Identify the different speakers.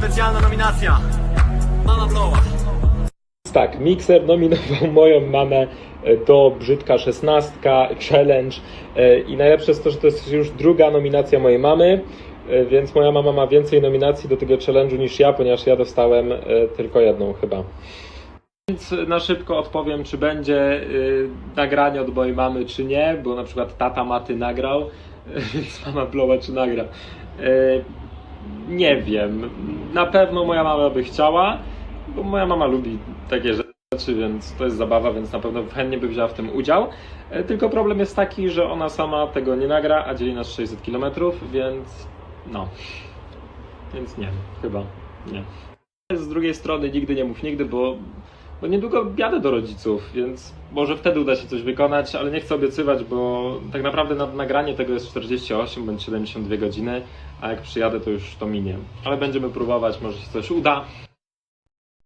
Speaker 1: specjalna nominacja. Mama Blowa.
Speaker 2: Tak, Mixer nominował moją mamę e, do Brzydka 16 Challenge e, i najlepsze jest to, że to jest już druga nominacja mojej mamy, e, więc moja mama ma więcej nominacji do tego challenge'u niż ja, ponieważ ja dostałem tylko jedną chyba. Więc na szybko odpowiem, czy będzie nagranie od mojej mamy, czy nie, bo na przykład tata Maty nagrał, więc mama Blowa czy nagra. Nie wiem. Na pewno moja mama by chciała, bo moja mama lubi takie rzeczy, więc to jest zabawa, więc na pewno chętnie by wzięła w tym udział. Y, tylko problem jest taki, że ona sama tego nie nagra, a dzieli nas 600 km, więc no. Więc nie, chyba nie. Z drugiej strony nigdy nie mów nigdy, bo, bo niedługo jadę do rodziców, więc może wtedy uda się coś wykonać, ale nie chcę obiecywać, bo tak naprawdę na nagranie tego jest 48 bądź 72 godziny, a jak przyjadę to już to minie. Ale będziemy próbować, może się coś uda.